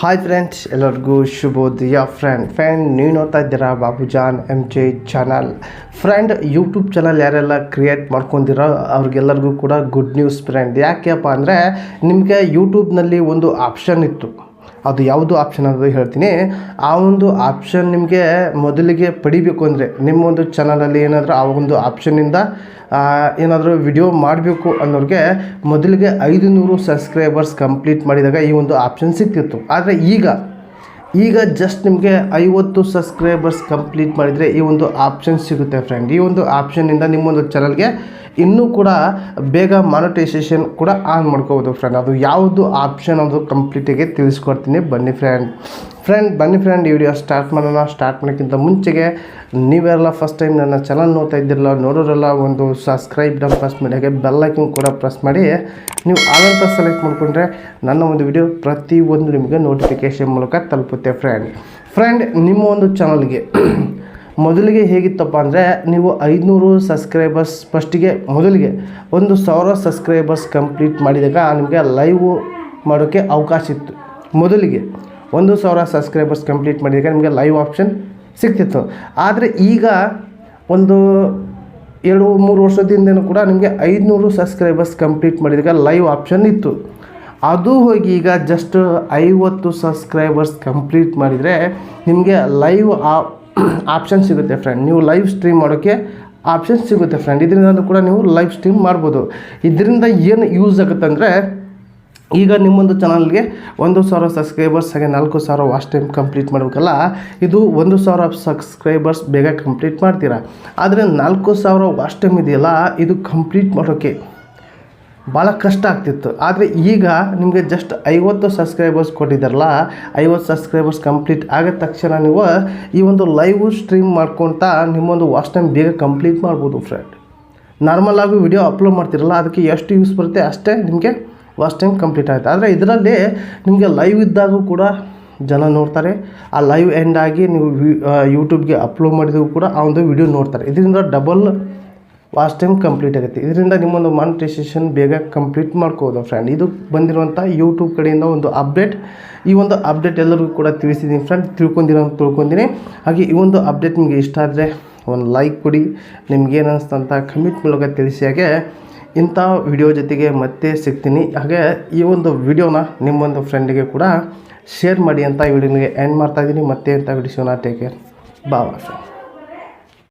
Hi friends ಎಲ್ಲರಿಗೂ ಶುಭೋದಯ. Friend friend ನೀವು ನೋಡ್ತಾ ಇದ್ದೀರಾ Babujan M J channel friend YouTube channel ಯಾರೆಲ್ಲ ಕ್ರಿಯೇಟ್ ಮಾಡ್ಕೊಂಡಿರೋ ಅವ್ರಿಗೆಲ್ಲರಿಗೂ ಕೂಡ ಗುಡ್ ನ್ಯೂಸ್ ಫ್ರೆಂಡ್ ಯಾಕೆಪ್ಪ ಅಂದರೆ ನಿಮಗೆ ಯೂಟ್ಯೂಬ್ನಲ್ಲಿ ಒಂದು ಆಪ್ಷನ್ ಇತ್ತು. ಅದು ಯಾವುದು ಆಪ್ಷನ್ ಅನ್ನೋದು ಹೇಳ್ತೀನಿ. ಆ ಒಂದು ಆಪ್ಷನ್ ನಿಮಗೆ ಮೊದಲಿಗೆ ಪಡಿಬೇಕು ಅಂದರೆ ನಿಮ್ಮ ಒಂದು ಚಾನಲಲ್ಲಿ ಏನಾದರೂ ಆ ಒಂದು ಆಪ್ಷನ್ನಿಂದ ಏನಾದರೂ ವಿಡಿಯೋ ಮಾಡಬೇಕು ಅನ್ನೋರಿಗೆ ಮೊದಲಿಗೆ ಐದು ನೂರು ಸಬ್ಸ್ಕ್ರೈಬರ್ಸ್ ಕಂಪ್ಲೀಟ್ ಮಾಡಿದಾಗ ಈ ಒಂದು ಆಪ್ಷನ್ ಸಿಕ್ತಿತ್ತು. ಆದರೆ ಈಗ ಈಗ ಜಸ್ಟ್ ನಿಮಗೆ ಐವತ್ತು ಸಬ್ಸ್ಕ್ರೈಬರ್ಸ್ ಕಂಪ್ಲೀಟ್ ಮಾಡಿದರೆ ಈ ಒಂದು ಆಪ್ಷನ್ ಸಿಗುತ್ತೆ ಫ್ರೆಂಡ್ ಈ ಒಂದು ಆಪ್ಷನ್ನಿಂದ ನಿಮ್ಮೊಂದು ಚಾನಲ್ಗೆ ಇನ್ನೂ ಕೂಡ ಬೇಗ ಮಾನಿಟೈಸೇಷನ್ ಕೂಡ ಆನ್ ಮಾಡ್ಕೋಬೋದು ಫ್ರೆಂಡ್ ಅದು ಯಾವುದು ಆಪ್ಷನ್ ಅದು ಕಂಪ್ಲೀಟಿಗೆ ತಿಳಿಸ್ಕೊಡ್ತೀನಿ. ಬನ್ನಿ ಫ್ರೆಂಡ್ ಫ್ರೆಂಡ್ ಬನ್ನಿ ಫ್ರೆಂಡ್ ಈ ವಿಡಿಯೋ ಸ್ಟಾರ್ಟ್ ಮಾಡೋಣ. ಸ್ಟಾರ್ಟ್ ಮಾಡೋಕ್ಕಿಂತ ಮುಂಚೆಗೆ ನೀವೆಲ್ಲ ಫಸ್ಟ್ ಟೈಮ್ ನನ್ನ ಚಾನಲ್ ನೋಡ್ತಾ ಇದ್ದಿರಲ್ಲ, ನೋಡೋರೆಲ್ಲ, ಒಂದು ಸಬ್ಸ್ಕ್ರೈಬ್ ಡಮ್ ಪ್ರೆಸ್ ಮಾಡಿ, ಹಾಗೆ ಬೆಲ್ಲೈಕನ್ ಕೂಡ ಪ್ರೆಸ್ ಮಾಡಿ. ನೀವು ಆಲಂತ ಸೆಲೆಕ್ಟ್ ಮಾಡಿಕೊಂಡ್ರೆ ನನ್ನ ಒಂದು ವಿಡಿಯೋ ಪ್ರತಿಯೊಂದು ನಿಮಗೆ ನೋಟಿಫಿಕೇಶನ್ ಮೂಲಕ ತಲುಪುತ್ತೆ ಫ್ರೆಂಡ್ ಫ್ರೆಂಡ್ ನಿಮ್ಮ ಒಂದು ಚಾನಲ್ಗೆ ಮೊದಲಿಗೆ ಹೇಗಿತ್ತಪ್ಪ ಅಂದರೆ, ನೀವು ಐದುನೂರು ಸಬ್ಸ್ಕ್ರೈಬರ್ಸ್ ಫಸ್ಟಿಗೆ ಮೊದಲಿಗೆ ಒಂದು ಸಾವಿರ ಸಬ್ಸ್ಕ್ರೈಬರ್ಸ್ ಕಂಪ್ಲೀಟ್ ಮಾಡಿದಾಗ ನಿಮಗೆ ಲೈವ್ ಮಾಡೋಕ್ಕೆ ಅವಕಾಶ ಇತ್ತು. ಮೊದಲಿಗೆ ಒಂದು ಸಾವಿರ ಸಬ್ಸ್ಕ್ರೈಬರ್ಸ್ ಕಂಪ್ಲೀಟ್ ಮಾಡಿದಾಗ ನಿಮಗೆ ಲೈವ್ ಆಪ್ಷನ್ ಸಿಗ್ತಿತ್ತು. ಆದರೆ ಈಗ ಒಂದು ಎರಡು, ಮೂರು ವರ್ಷದಿಂದನೂ ಕೂಡ ನಿಮಗೆ ಐದುನೂರು ಸಬ್ಸ್ಕ್ರೈಬರ್ಸ್ ಕಂಪ್ಲೀಟ್ ಮಾಡಿದಾಗ ಲೈವ್ ಆಪ್ಷನ್ ಇತ್ತು. ಅದು ಹೋಗಿ ಈಗ ಜಸ್ಟ್ ಐವತ್ತು ಸಬ್ಸ್ಕ್ರೈಬರ್ಸ್ ಕಂಪ್ಲೀಟ್ ಮಾಡಿದರೆ ನಿಮಗೆ ಲೈವ್ ಆಪ್ಷನ್ ಸಿಗುತ್ತೆ ಫ್ರೆಂಡ್ ನೀವು ಲೈವ್ ಸ್ಟ್ರೀಮ್ ಮಾಡೋಕ್ಕೆ ಆಪ್ಷನ್ ಸಿಗುತ್ತೆ ಫ್ರೆಂಡ್ ಇದರಿಂದ ಕೂಡ ನೀವು ಲೈವ್ ಸ್ಟ್ರೀಮ್ ಮಾಡ್ಬೋದು. ಇದರಿಂದ ಏನು ಯೂಸ್ ಆಗುತ್ತೆ ಅಂದರೆ ಈಗ ನಿಮ್ಮೊಂದು ಚಾನಲ್ಗೆ ಒಂದು ಸಾವಿರ ಸಬ್ಸ್ಕ್ರೈಬರ್ಸ್ ಹಾಗೆ ನಾಲ್ಕು ಸಾವಿರ ವಾಚ್ ಟೈಮ್ ಕಂಪ್ಲೀಟ್ ಮಾಡಬೇಕಲ್ಲ, ಇದು ಒಂದು ಸಾವಿರ ಸಬ್ಸ್ಕ್ರೈಬರ್ಸ್ ಬೇಗ ಕಂಪ್ಲೀಟ್ ಮಾಡ್ತೀರಾ? ಆದರೆ ನಾಲ್ಕು ಸಾವಿರ ವಾಚ್ ಟೈಮ್ ಇದೆಯಲ್ಲ, ಇದು ಕಂಪ್ಲೀಟ್ ಮಾಡೋಕ್ಕೆ ಭಾಳ ಕಷ್ಟ ಆಗ್ತಿತ್ತು. ಆದರೆ ಈಗ ನಿಮಗೆ ಜಸ್ಟ್ ಐವತ್ತು ಸಬ್ಸ್ಕ್ರೈಬರ್ಸ್ ಕೊಟ್ಟಿದ್ದಾರಲ್ಲ, ಐವತ್ತು ಸಬ್ಸ್ಕ್ರೈಬರ್ಸ್ ಕಂಪ್ಲೀಟ್ ಆಗಿದ ತಕ್ಷಣ ನೀವು ಈ ಒಂದು ಲೈವ್ ಸ್ಟ್ರೀಮ್ ಮಾಡ್ಕೊತಾ ನಿಮ್ಮೊಂದು ವಾಚ್ ಟೈಮ್ ಬೇಗ ಕಂಪ್ಲೀಟ್ ಮಾಡ್ಬೋದು ಫ್ರೆಂಡ್ ನಾರ್ಮಲ್ ಆಗಿ ವಿಡಿಯೋ ಅಪ್ಲೋಡ್ ಮಾಡ್ತಿರಲ್ಲ, ಅದಕ್ಕೆ ಎಷ್ಟು ಯೂಸ್ ಬರುತ್ತೆ ಅಷ್ಟೇ ನಿಮಗೆ ವಾಚ್ ಟೈಮ್ ಕಂಪ್ಲೀಟ್ ಆಯಿತು. ಆದರೆ ಇದರಲ್ಲಿ ನಿಮಗೆ ಲೈವ್ ಇದ್ದಾಗೂ ಕೂಡ ಜನ ನೋಡ್ತಾರೆ. ಆ ಲೈವ್ ಎಂಡ್ ಆಗಿ ನೀವು ಯೂಟ್ಯೂಬ್ಗೆ ಅಪ್ಲೋಡ್ ಮಾಡಿದರೂ ಕೂಡ ಆ ಒಂದು ವಿಡಿಯೋ ನೋಡ್ತಾರೆ. ಇದರಿಂದ ಡಬಲ್ ವಾಚ್ ಟೈಮ್ ಕಂಪ್ಲೀಟ್ ಆಗುತ್ತೆ. ಇದರಿಂದ ನಿಮ್ಮೊಂದು ಮಾನಿಟೈಸೇಷನ್ ಬೇಗ ಕಂಪ್ಲೀಟ್ ಮಾಡ್ಕೋಬೋದು ಫ್ರೆಂಡ್ ಇದು ಬಂದಿರುವಂಥ ಯೂಟ್ಯೂಬ್ ಕಡೆಯಿಂದ ಒಂದು ಅಪ್ಡೇಟ್ ಈ ಒಂದು ಅಪ್ಡೇಟ್ ಎಲ್ಲರಿಗೂ ಕೂಡ ತಿಳಿಸಿದ್ದೀನಿ ಫ್ರೆಂಡ್ ತಿಳ್ಕೊಂಡಿರೋ ತಿಳ್ಕೊಂಡಿನಿ. ಹಾಗೆ ಈ ಒಂದು ಅಪ್ಡೇಟ್ ನಿಮಗೆ ಇಷ್ಟ ಆದರೆ ಒಂದು ಲೈಕ್ ಕೊಡಿ. ನಿಮ್ಗೇನು ಅಂತ ಕಮೆಂಟ್ ಮೂಲಕ ತಿಳಿಸಿ. ಹಾಗೆ ಇಂಥ ವಿಡಿಯೋ ಜೊತೆಗೆ ಮತ್ತೆ ಸಿಗ್ತೀನಿ. ಹಾಗೆ ಈ ಒಂದು ವಿಡಿಯೋನ ನಿಮ್ಮೊಂದು ಫ್ರೆಂಡಿಗೆ ಕೂಡ ಶೇರ್ ಮಾಡಿ ಅಂತ ಈ ವಿಡಿಯೋನಿಗೆ ಎಂಡ್ ಮಾಡ್ತಾಯಿದ್ದೀನಿ ಮತ್ತೆ ಅಂತ ವಿಡಿಯೋನ ಟೇಕ್ ಕೇರ್ ಬಾ